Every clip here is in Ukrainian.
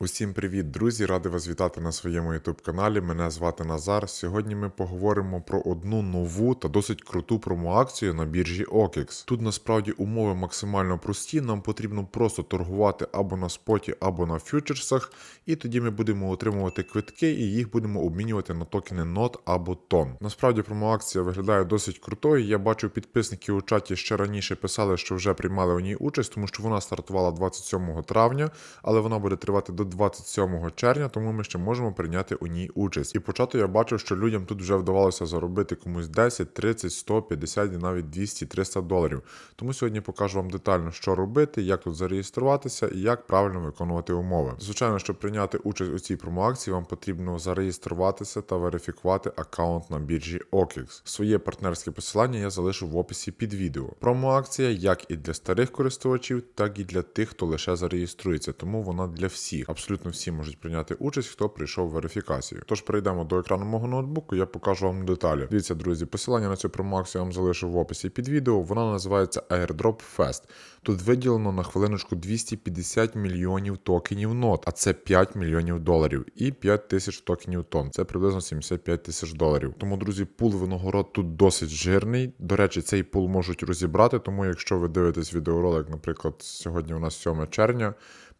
Усім привіт, друзі! Радий вас вітати на своєму youtube каналі. Мене звати Назар. Сьогодні ми поговоримо про одну нову та досить круту промоакцію на біржі OKX. Тут насправді умови максимально прості. Нам потрібно просто торгувати або на споті, або на фьючерсах, і тоді ми будемо отримувати квитки і їх будемо обмінювати на токени NOT або TON. Насправді промоакція виглядає досить крутою. Я бачу підписники у чаті ще раніше писали, що вже приймали у ній участь, тому що вона стартувала 27 травня, але вона буде тривати до 27 червня, тому ми ще можемо прийняти у ній участь. І початку я бачив, що людям тут вже вдавалося заробити комусь 10, 30, 100, 50 і навіть 200, 300 доларів. Тому сьогодні покажу вам детально, що робити, як тут зареєструватися і як правильно виконувати умови. Звичайно, щоб прийняти участь у цій промоакції, вам потрібно зареєструватися та верифікувати аккаунт на біржі OKX. Своє партнерське посилання я залишу в описі під відео. Промоакція як і для старих користувачів, так і для тих, хто лише зареєструється, тому вона для всіх. Абсолютно всі можуть прийняти участь, хто прийшов верифікацію. Тож перейдемо до екрану мого ноутбуку, я покажу вам деталі. Дивіться, друзі, посилання на цю промоакцію я вам залишу в описі під відео. Вона називається Airdrop Fest. Тут виділено на хвилиночку 250 мільйонів токенів нот, а це 5 мільйонів доларів, і 5 тисяч токенів тон. Це приблизно 75 тисяч доларів. Тому, друзі, пул винагород тут досить жирний. До речі, цей пул можуть розібрати. Тому, якщо ви дивитесь відеоролик, наприклад, сьогодні у нас 7 червня.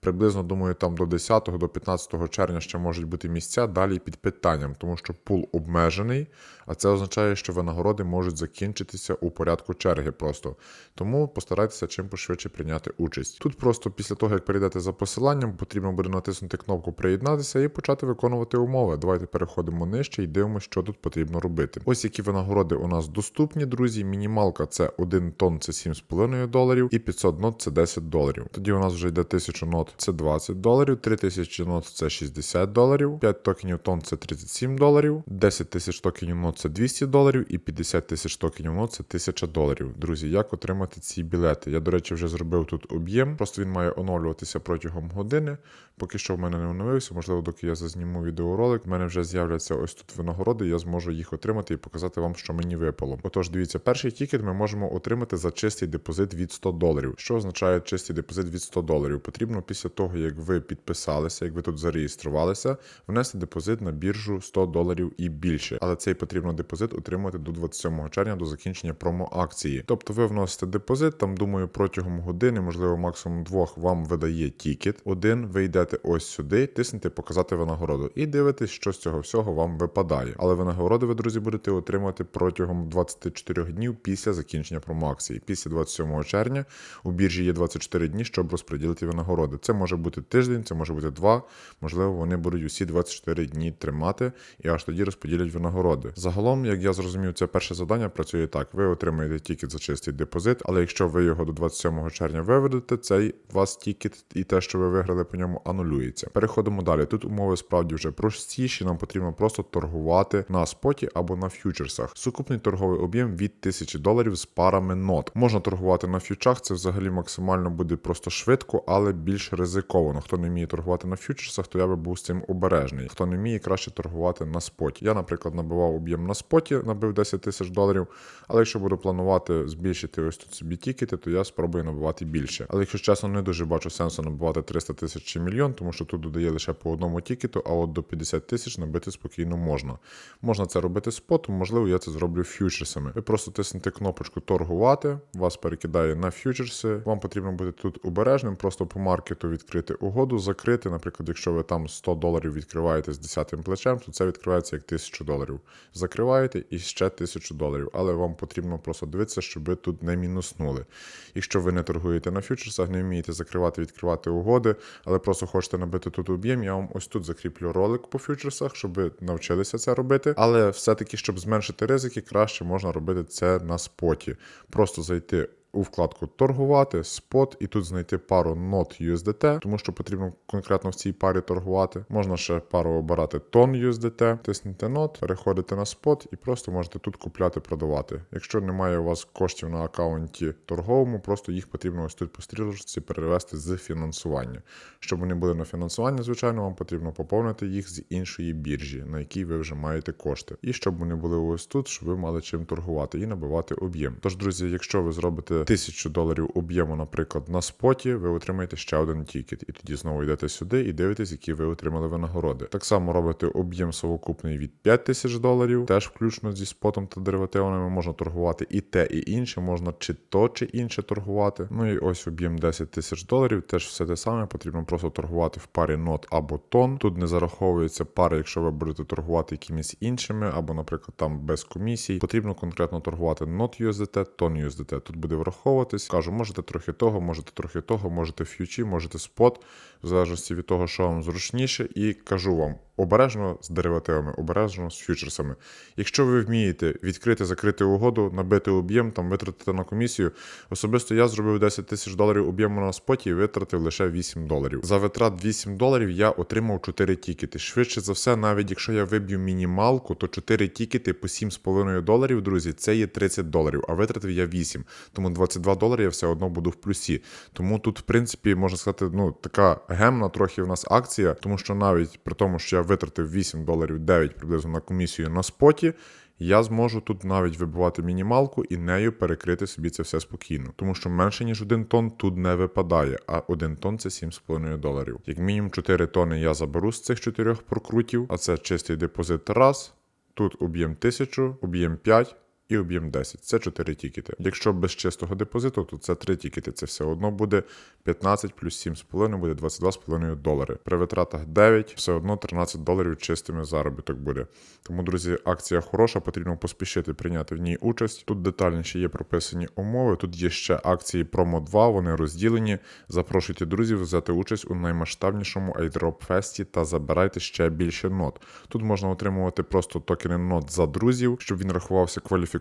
Приблизно, думаю, там до 10 до 15 червня ще можуть бути місця далі під питанням, тому що пул обмежений, а це означає, що винагороди можуть закінчитися у порядку черги просто. Тому постарайтеся чим пошвидше прийняти участь. Тут просто після того, як перейдете за посиланням, потрібно буде натиснути кнопку Приєднатися і почати виконувати умови. Давайте переходимо нижче і дивимося, що тут потрібно робити. Ось які винагороди у нас доступні, друзі. Мінімалка це 1 тонн, це 7,5 доларів, і 500 нот це 10 доларів. Тоді у нас вже йде 1000 нот це 20 доларів, 3000 нот це 60 доларів, 5 токенів тонн це 37 доларів, 10 тисяч токенів нот це 200 доларів і 50 тисяч токенів нот це 1000 доларів. Друзі, як отримати ці білети? Я, до речі, вже зробив тут об'єм, просто він має оновлюватися протягом години. Поки що в мене не оновився, можливо, доки я зазніму відеоролик, в мене вже з'являться ось тут винагороди, я зможу їх отримати і показати вам, що мені випало. Отож, дивіться, перший тікет ми можемо отримати за чистий депозит від 100 доларів. Що означає чистий депозит від 100 доларів? Потрібно після того, як ви підписалися, як ви тут зареєструвалися, внести депозит на біржу 100 доларів і більше. Але цей потрібно депозит отримати до 27 червня до закінчення промо-акції. Тобто ви вносите депозит, там думаю, протягом години, можливо, максимум двох вам видає тікет. Один ви йдете ось сюди, тиснете показати винагороду і дивитесь, що з цього всього вам випадає. Але винагороди ви, друзі, будете отримати протягом 24 днів після закінчення промо-акції. Після 27 червня у біржі є 24 дні, щоб розподілити винагороди. Це може бути тиждень, це може бути два. Можливо, вони будуть усі 24 дні тримати і аж тоді розподілять винагороди. Загалом, як я зрозумів, це перше завдання працює так: ви отримаєте тікет за чистий депозит, але якщо ви його до 27 червня виведете, цей вас тікет і те, що ви виграли по ньому, анулюється. Переходимо далі. Тут умови справді вже простіші. Нам потрібно просто торгувати на споті або на фьючерсах. Сукупний торговий об'єм від 1000 доларів з парами нот. Можна торгувати на фьючах, це взагалі максимально буде просто швидко, але більш ризиковано. Хто не вміє торгувати на фьючерсах, то я би був з цим обережний. Хто не вміє, краще торгувати на споті. Я, наприклад, набивав об'єм на споті, набив 10 тисяч доларів. Але якщо буду планувати збільшити ось тут собі тікети, то я спробую набивати більше. Але якщо чесно, не дуже бачу сенсу набивати 300 тисяч чи мільйон, тому що тут додає лише по одному тікету, а от до 50 тисяч набити спокійно можна. Можна це робити спотом, можливо, я це зроблю фьючерсами. Ви просто тиснете кнопочку торгувати, вас перекидає на фьючерси. Вам потрібно бути тут обережним, просто по маркету відкрити угоду, закрити. Наприклад, якщо ви там 100 доларів відкриваєте з 10 плечем, то це відкривається як 1000 доларів. Закриваєте і ще 1000 доларів. Але вам потрібно просто дивитися, щоб ви тут не мінуснули. Якщо ви не торгуєте на фьючерсах, не вмієте закривати, відкривати угоди, але просто хочете набити тут об'єм, я вам ось тут закріплю ролик по фьючерсах, щоб ви навчилися це робити. Але все-таки, щоб зменшити ризики, краще можна робити це на споті. Просто зайти у вкладку торгувати, спот, і тут знайти пару NOT USDT, тому що потрібно конкретно в цій парі торгувати. Можна ще пару обирати тон USDT, тиснете NOT, переходите на спот і просто можете тут купляти, продавати. Якщо немає у вас коштів на аккаунті торговому, просто їх потрібно ось тут по стрілочці перевести з фінансування. Щоб вони були на фінансування, звичайно, вам потрібно поповнити їх з іншої біржі, на якій ви вже маєте кошти. І щоб вони були ось тут, щоб ви мали чим торгувати і набивати об'єм. Тож, друзі, якщо ви зробите 1000 доларів об'єму, наприклад, на споті, ви отримаєте ще один тікет. І тоді знову йдете сюди і дивитесь, які ви отримали винагороди. Так само робите об'єм совокупний від 5000 доларів, теж включно зі спотом та деривативами. Можна торгувати і те, і інше, можна чи то, чи інше торгувати. Ну і ось об'єм 10 тисяч доларів. Теж все те саме. Потрібно просто торгувати в парі нот або тон. Тут не зараховується пара, якщо ви будете торгувати якимись іншими, або, наприклад, там без комісій. Потрібно конкретно торгувати нот USDT, тон USDT. Тут буде враховуватись. Кажу, можете трохи того, можете трохи того, можете ф'ючі, можете спот, в залежності від того, що вам зручніше. І кажу вам. Обережно з деривативами, обережно з фьючерсами. Якщо ви вмієте відкрити, закрити угоду, набити об'єм, там витратити на комісію. Особисто я зробив 10 тисяч доларів об'єму на споті і витратив лише 8 доларів. За витрат 8 доларів я отримав 4 тікети. Швидше за все, навіть якщо я виб'ю мінімалку, то 4 тікети по 7,5 доларів, друзі, це є 30 доларів, а витратив я 8. Тому 22 долари я все одно буду в плюсі. Тому тут, в принципі, можна сказати, ну така гемна трохи в нас акція, тому що навіть при тому, що я витратив 8 доларів 9 приблизно на комісію на споті. Я зможу тут навіть вибивати мінімалку і нею перекрити собі це все спокійно, тому що менше ніж один тонн тут не випадає, а один тонн це 7,5 доларів. Як мінімум 4 тонни я заберу з цих 4 прокрутів, а це чистий депозит раз. Тут об'єм 1000, об'єм 5 і об'єм 10. Це 4 тікети. Якщо без чистого депозиту, то це 3 тікети. Це все одно буде 15 плюс 7,5 буде 22,5 долари. При витратах 9 все одно 13 доларів чистими заробіток буде. Тому, друзі, акція хороша, потрібно поспішити прийняти в ній участь. Тут детальніше є прописані умови. Тут є ще акції Promo 2, вони розділені. Запрошуйте друзів взяти участь у наймасштабнішому airdrop фесті та забирайте ще більше нот. Тут можна отримувати просто токени нот за друзів, щоб він рахувався кваліфікованим.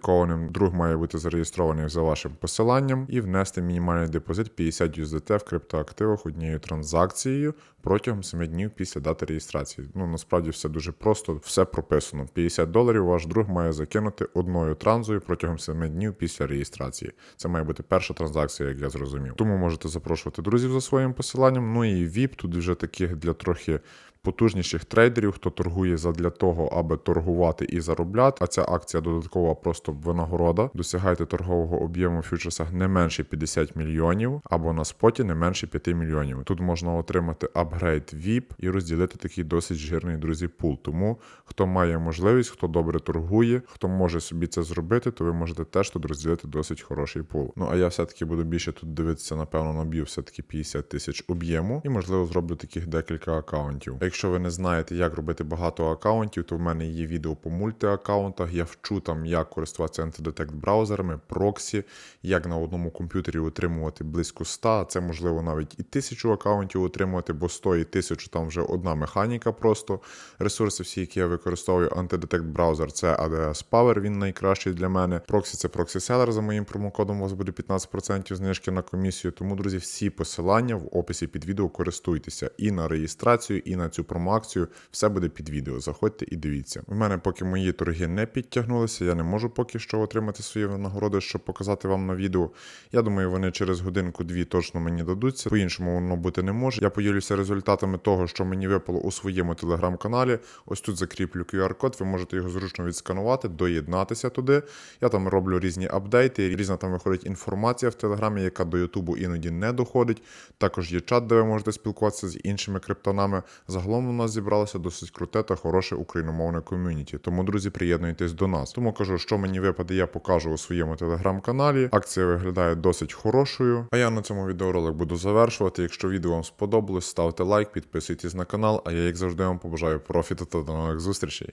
Друг має бути зареєстрований за вашим посиланням і внести мінімальний депозит 50 USDT в криптоактивах однією транзакцією протягом 7 днів після дати реєстрації. Ну насправді все дуже просто, все прописано. 50 доларів ваш друг має закинути одною транзою протягом 7 днів після реєстрації. Це має бути перша транзакція, як я зрозумів. Тому можете запрошувати друзів за своїм посиланням. Ну і VIP тут вже таких для трохи. Потужніших трейдерів, хто торгує задля того, аби торгувати і заробляти. А ця акція додаткова просто винагорода. Досягайте торгового об'єму в фьючерсах не менше 50 мільйонів, або на споті не менше 5 мільйонів. Тут можна отримати апгрейд VIP і розділити такий досить жирний друзі пул. Тому хто має можливість, хто добре торгує, хто може собі це зробити, то ви можете теж тут розділити досить хороший пул. Ну а я все-таки буду більше тут дивитися, напевно, наб'ю все-таки 50 тисяч об'єму і можливо зроблю таких декілька акаунтів. Якщо ви не знаєте, як робити багато акаунтів, то в мене є відео по мультиаккаунтах. Я вчу там, як користуватися антидетект браузерами, проксі, як на одному комп'ютері отримувати близько 100, а це можливо навіть і тисячу акаунтів отримувати, бо 100 і 1000 там вже одна механіка просто. Ресурси всі, які я використовую, антидетект браузер це ADS Power, він найкращий для мене. Проксі це проксі селер за моїм промокодом. У вас буде 15% знижки на комісію. Тому, друзі, всі посилання в описі під відео користуйтеся і на реєстрацію, і на цю промоакцію. Все буде під відео. Заходьте і дивіться. У мене поки мої торги не підтягнулися, я не можу поки що отримати свої винагороди, щоб показати вам на відео. Я думаю, вони через годинку-дві точно мені дадуться. По-іншому воно бути не може. Я поділюся результатами того, що мені випало у своєму телеграм-каналі. Ось тут закріплю QR-код, ви можете його зручно відсканувати, доєднатися туди. Я там роблю різні апдейти, різна там виходить інформація в телеграмі, яка до Ютубу іноді не доходить. Також є чат, де ви можете спілкуватися з іншими криптонами. Загалом у нас зібралося досить круте та хороше україномовне ком'юніті. Тому, друзі, приєднуйтесь до нас. Тому кажу, що мені випаде, я покажу у своєму телеграм-каналі. Акція виглядає досить хорошою. А я на цьому відеоролик буду завершувати. Якщо відео вам сподобалось, ставте лайк, підписуйтесь на канал. А я, як завжди, вам побажаю профіту та до нових зустрічей.